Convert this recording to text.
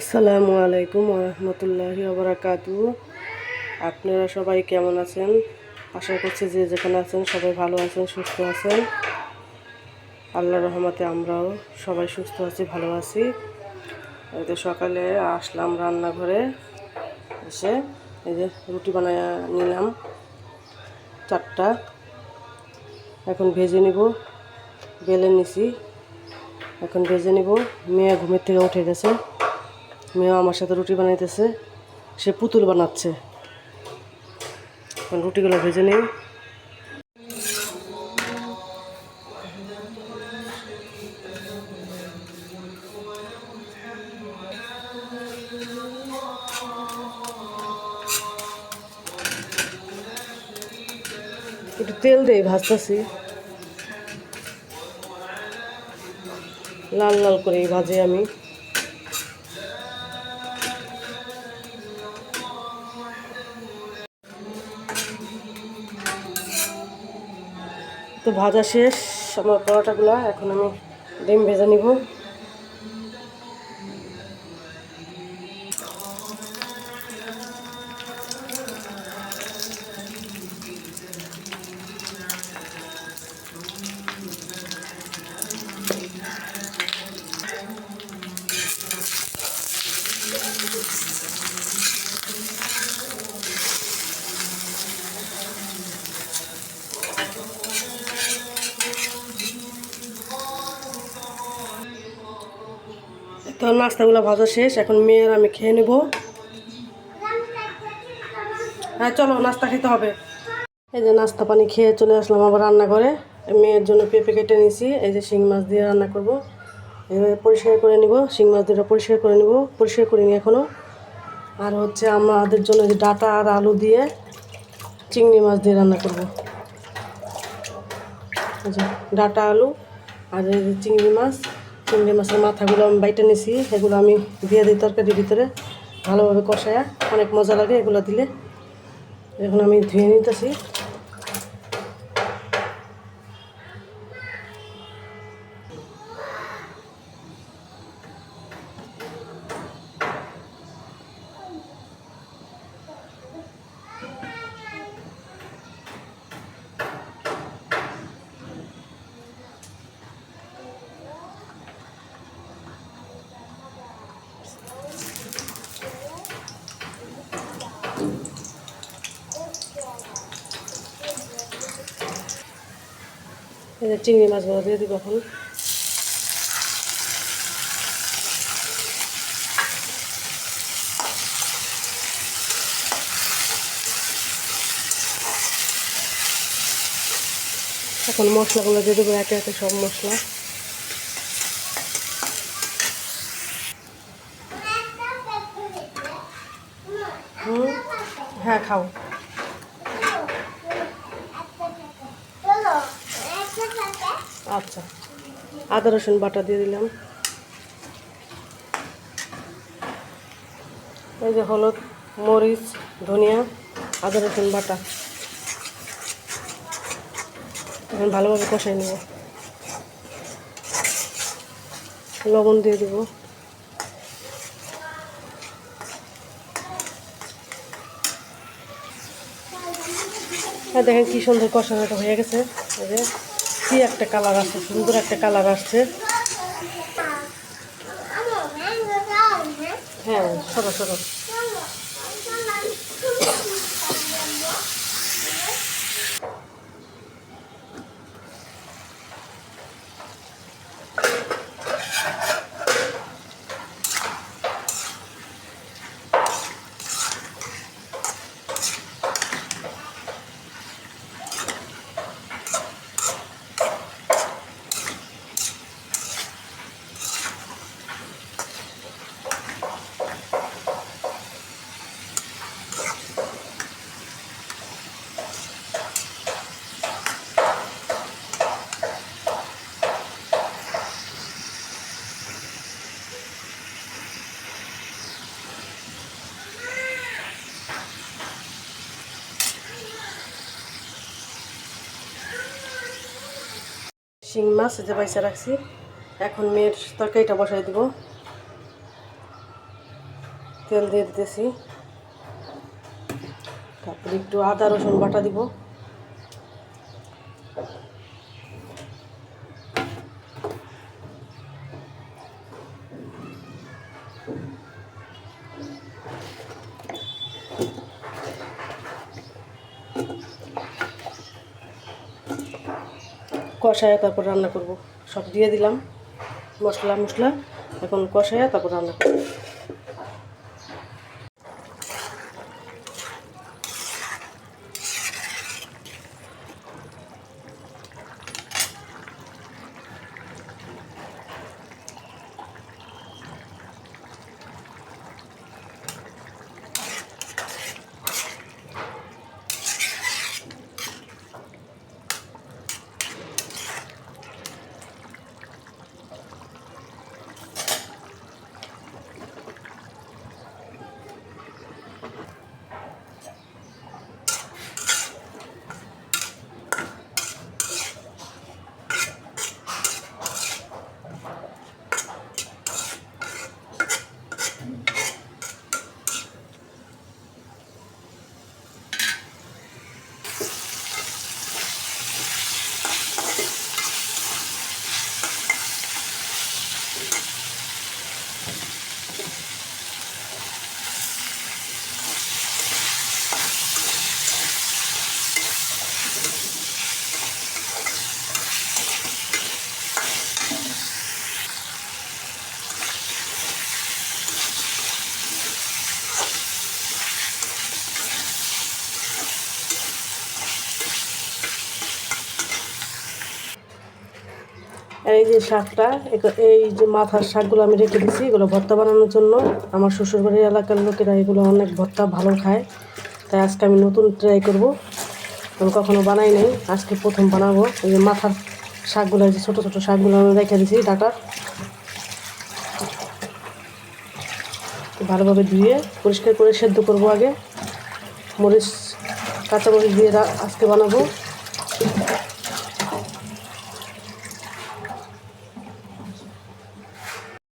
আসসালামু আলাইকুম রহমতুল্লাহি ওবরাকাতু আপনারা সবাই কেমন আছেন? আশা করছি যে যেখানে আছেন সবাই ভালো আছেন, সুস্থ আছেন। আল্লাহ রহমতে আমরাও সবাই সুস্থ আছি, ভালো আছি। এই তো সকালে আসলাম রান্নাঘরে, এসে এই যে রুটি বানায় নিলাম, চারটা। এখন ভেজে নিব, বেলে নিছি। এখন ভেজে নিব, মেয়ে ঘুমের থেকে উঠে গেছে। মেয়েও আমার সাথে রুটি বানাইতেছে, সে পুতুল বানাচ্ছে। রুটিগুলো ভেজে নিই। একটু তেল দেই ভাজতেছি। লাল লাল করে ভাজে আমি। তো ভাজা শেষ আমার পরোটাগুলো এখন আমি ডিম ভেজে নিব। তো নাস্তাগুলো ভাজা শেষ, এখন মেয়ের আমি খেয়ে নেব। হ্যাঁ চলো, নাস্তা খেতে হবে। এই যে নাস্তা পানি খেয়ে চলে আসলাম আবার রান্নাঘরে। মেয়ের জন্য পেঁপে কেটে নিয়েছি এই যে শিং মাছ দিয়ে রান্না করব। এভাবে পরিষ্কার করে নিব, শিং মাছ দুটো পরিষ্কার করে নিব, পরিষ্কার করিনি এখনও আর হচ্ছে আমাদের জন্য যে ডাটা আর আলু দিয়ে চিংড়ি মাছ দিয়ে রান্না করব। ডাটা আলু আর চিংড়ি মাছ। চিংড়ি মাছের মাথাগুলো আমি বাইটে নিছি, এগুলো আমি দিয়ে দিই তরকারির ভিতরে, ভালোভাবে কষায়া, অনেক মজা লাগে এগুলো দিলে। এখন আমি ধুয়ে নিতেছি। যে চিংড়ি মাছগুলো দিয়ে দিব এখন। এখন মশলাগুলো দিয়ে দেবো একে একে সব মশলা। হুম? হ্যাঁ খাও। আচ্ছা আদা, রসুন বাটা দিয়ে দিলাম। এই যে হলুদ, মরিচ, ধনিয়া, আদা, রসুন বাটা। এখন ভালোভাবে কষাই নেব। লবণ দিয়ে দেবো। হ্যাঁ দেখেন কী সুন্দর কষানোটা হয়ে গেছে। এই কি একটা কালার আসছে, সুন্দর একটা কালার আসছে। হ্যাঁ সরো সরো। শিং মাছ যে বাইসা রাখছি। এখন মেয়ের তরকারিটা বসাই দেব। তেল দিয়ে দিতেছি। তারপরে একটু আদা রসুন বাটা দিব। কষায় তারপর রান্না করব। সব দিয়ে দিলাম মশলা মশলা এখন কষায় তারপর রান্না করব। এই যে শাকটা এই যে মাথার শাকগুলো আমি রেখে দিচ্ছি এগুলো ভর্তা বানানোর জন্য। আমার শ্বশুরবাড়ির এলাকার লোকেরা এগুলো অনেক ভর্তা ভালো খায়। তাই আজকে আমি নতুন ট্রাই করব। আমি কখনো বানাই নাই, আজকে প্রথম বানাবো। এই যে মাথার শাকগুলো যে ছোটো ছোটো শাকগুলো আমি রেখে দিচ্ছি ডাটার। ভালোভাবে ধুয়ে পরিষ্কার করে সেদ্ধ করব আগে। মরিচ, কাঁচামরিচ দিয়ে আজকে বানাবো।